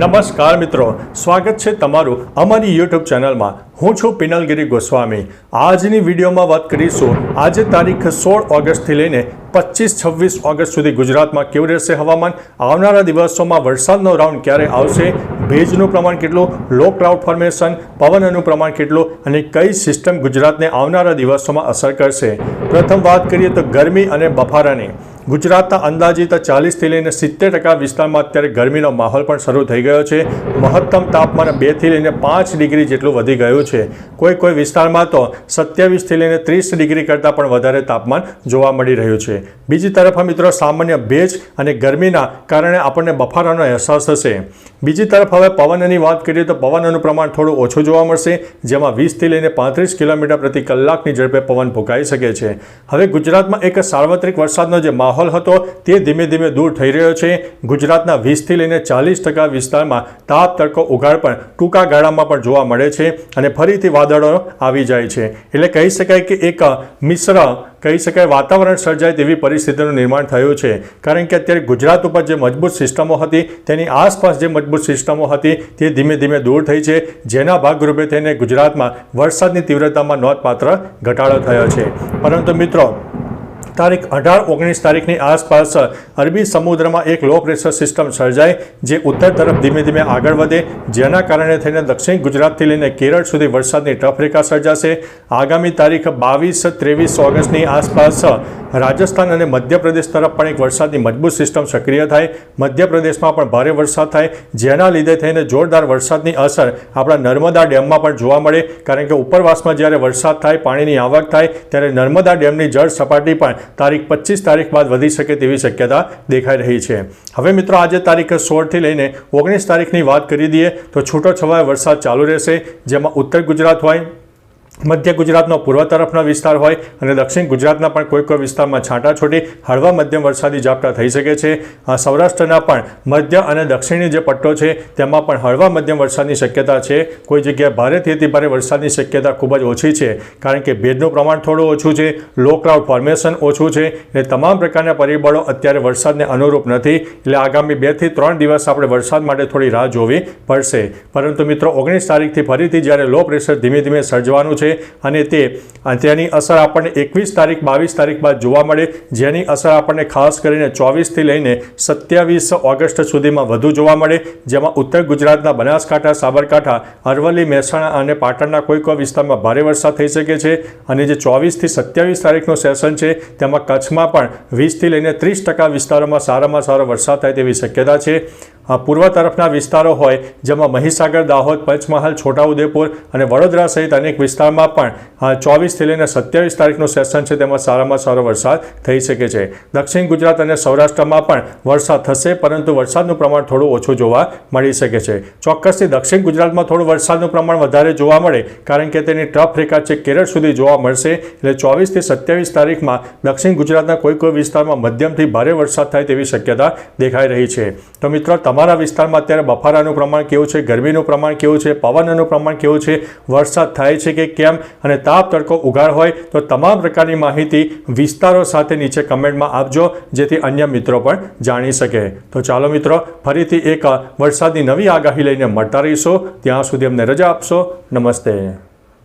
નમસ્કાર મિત્રો, સ્વાગત છે તમારું અમારી યુટ્યુબ ચેનલમાં. હું છું પિનલગીરી ગોસ્વામી. આજની વિડીયોમાં વાત કરીશું, આજે તારીખ સોળ ઓગસ્ટથી લઈને પચીસ છવ્વીસ ઓગસ્ટ સુધી ગુજરાતમાં કેવું રહેશે હવામાન? આવનારા દિવસોમાં વરસાદનો રાઉન્ડ ક્યારે આવશે? ભેજનું પ્રમાણ કેટલું? લો ક્લાઉડ ફોર્મેશન? પવનનું પ્રમાણ કેટલું? અને કઈ સિસ્ટમ ગુજરાતને આવનારા દિવસોમાં અસર કરશે? પ્રથમ વાત કરીએ તો ગરમી અને બફારાની. ગુજરાતના અંદાજિત ચાલીસથી લઈને સિત્તેર ટકા વિસ્તારમાં અત્યારે ગરમીનો માહોલ પણ શરૂ થઈ ગયો છે. મહત્તમ તાપમાન બેથી લઈને પાંચ ડિગ્રી જેટલું વધી ગયું છે. કોઈ કોઈ વિસ્તારમાં તો સત્યાવીસથી લઈને ત્રીસ ડિગ્રી કરતાં પણ વધારે તાપમાન જોવા મળી રહ્યું છે. બીજી તરફ મિત્રો સામાન્ય ભેજ અને ગરમીના કારણે આપણને બફારાનો અહેસાસ થશે. બીજી તરફ હવે પવનની વાત કરીએ તો પવનનું પ્રમાણ થોડું ઓછું જોવા મળશે, જેમાં વીસથી લઈને પાંત્રીસ કિલોમીટર પ્રતિ કલાકની ઝડપે પવન ફૂંકાઈ શકે છે. હવે ગુજરાતમાં એક સાર્વત્રિક વરસાદનો જે માહોલ હતો તે ધીમે ધીમે દૂર થઈ રહ્યો છે. ગુજરાતના વીસથી લઈને ચાલીસ ટકા વિસ્તારમાં તાપ, તડકો, ઉઘાડ પણ ટૂંકા ગાળામાં પણ જોવા મળે છે અને ફરીથી વાદળો આવી જાય છે. એટલે કહી શકાય કે એક મિશ્ર, કહી શકાય, વાતાવરણ સર્જાય તેવી પરિસ્થિતિનું નિર્માણ થયું છે. કારણ કે અત્યારે ગુજરાત ઉપર જે મજબૂત સિસ્ટમો હતી, તેની આસપાસ જે મજબૂત સિસ્ટમો હતી, તે ધીમે ધીમે દૂર થઈ છે. જેના ભાગરૂપે થઈને ગુજરાતમાં વરસાદની તીવ્રતામાં નોંધપાત્ર ઘટાડો થયો છે. પરંતુ મિત્રો તારીખ અઢાર ઓગણીસ તારીખની આસપાસ અરબી સમુદ્રમાં એક લો પ્રેશર સિસ્ટમ સર્જાય, જે ઉત્તર તરફ ધીમે ધીમે આગળ વધે. જેના કારણે થઈને દક્ષિણ ગુજરાતથી લઈને કેરળ સુધી વરસાદની ટફ રેખા સર્જાશે. આગામી તારીખ બાવીસ, ત્રેવીસ ઓગસ્ટની આસપાસ રાજસ્થાન અને મધ્યપ્રદેશ તરફ પણ એક વરસાદની મજબૂત સિસ્ટમ સક્રિય થાય. મધ્યપ્રદેશમાં પણ ભારે વરસાદ થાય. જેના લીધે થઈને જોરદાર વરસાદની અસર આપણા નર્મદા ડેમમાં પણ જોવા મળે. કારણ કે ઉપરવાસમાં જ્યારે વરસાદ થાય, પાણીની આવક થાય, ત્યારે નર્મદા ડેમની જળ સપાટી પણ તારીખ પચીસ તારીખ બાદ વધી શકે તેવી શક્યતા દેખાઈ રહી છે. હવે મિત્રો, આજે તારીખ સોળથી લઈને ઓગણીસ તારીખની વાત કરી દઈએ તો છૂટો છવાયો વરસાદ ચાલુ રહેશે, જેમાં ઉત્તર ગુજરાત હોય મધ્ય ગુજરાતનો પૂર્વ તરફનો વિસ્તાર હોય અને દક્ષિણ ગુજરાતના પણ કોઈ કોઈ વિસ્તારમાં છાંટાછૂટી હળવા મધ્યમ વરસાદી ઝાપટા થઈ શકે છે. સૌરાષ્ટ્રના પણ મધ્ય અને દક્ષિણી જે પટ્ટો છે, તેમાં પણ હળવા મધ્યમ વરસાદની શક્યતા છે. કોઈ જગ્યાએ ભારેથી અતિ ભારે વરસાદની શક્યતા ખૂબ જ ઓછી છે, કારણ કે ભેજનું પ્રમાણ થોડું ઓછું છે, લો ક્લાઉડ ફોર્મેશન ઓછું છે, એટલે તમામ પ્રકારના પરિબળો અત્યારે વરસાદને અનુરૂપ નથી. એટલે આગામી બેથી ત્રણ દિવસ આપણે વરસાદ માટે થોડી રાહ જોવી પડશે. પરંતુ મિત્રો, ઓગણીસ તારીખથી ફરીથી જ્યારે લો પ્રેશર ધીમે ધીમે સર્જવાનું છે અને તે તેની અસર આપણને એકવીસ તારીખ, બાવીસ તારીખ બાદ જોવા મળે, જેની અસર આપણને ખાસ કરીને ચોવીસથી લઈને સત્યાવીસ ઓગસ્ટ સુધીમાં વધુ જોવા મળે, જેમાં ઉત્તર ગુજરાતના બનાસકાંઠા, સાબરકાંઠા, અરવલ્લી, મહેસાણા અને પાટણના કોઈ કોઈ વિસ્તારમાં ભારે વરસાદ થઈ શકે છે. અને જે ચોવીસથી સત્યાવીસ તારીખનું સેશન છે, તેમાં કચ્છમાં પણ વીસથી લઈને ત્રીસ ટકા વિસ્તારોમાં સારામાં સારો વરસાદ થાય તેવી શક્યતા છે. પૂર્વ તરફના વિસ્તારો હોય, જેમાં મહીસાગર, દાહોદ, પંચમહાલ, છોટાઉદેપુર અને વડોદરા સહિત અનેક વિસ્તારમાં પણ ચોવીસથી લઈને સત્યાવીસ તારીખનો સેશન છે. તેમાં સારામાં સારો વરસાદ થઈ શકે છે. દક્ષિણ ગુજરાત અને સૌરાષ્ટ્રમાં પણ વરસાદ થશે, પરંતુ વરસાદનું પ્રમાણ થોડું ઓછું જોવા મળી શકે છે. ચોક્કસથી દક્ષિણ ગુજરાતમાં થોડું વરસાદનું પ્રમાણ વધારે જોવા મળે, કારણ કે તેની ટ્રફ રેખા છે કેરળ સુધી જોવા મળશે. એટલે ચોવીસથી સત્યાવીસ તારીખમાં દક્ષિણ ગુજરાતના કોઈ કોઈ વિસ્તારમાં મધ્યમથી ભારે વરસાદ થાય તેવી શક્યતા દેખાઈ રહી છે. તો મિત્રો, તમારા વિસ્તારમાં અત્યારે બફારાનું પ્રમાણ કેવું છે? ગરમીનું પ્રમાણ કેવું છે? પવનનું પ્રમાણ કેવું છે? વરસાદ થાય છે કે કેમ અને તાપ તડકો ઉગાડ હોય તો તમામ પ્રકારની માહિતી વિસ્તારો સાથે નીચે કમેન્ટમાં આપજો, જેથી અન્ય મિત્રો પણ જાણી શકે. તો ચાલો મિત્રો, ફરીથી એક વરસાદની નવી આગાહી લઈને મળતા રહીશું. ત્યાં સુધી અમને રજા આપશો. નમસ્તે.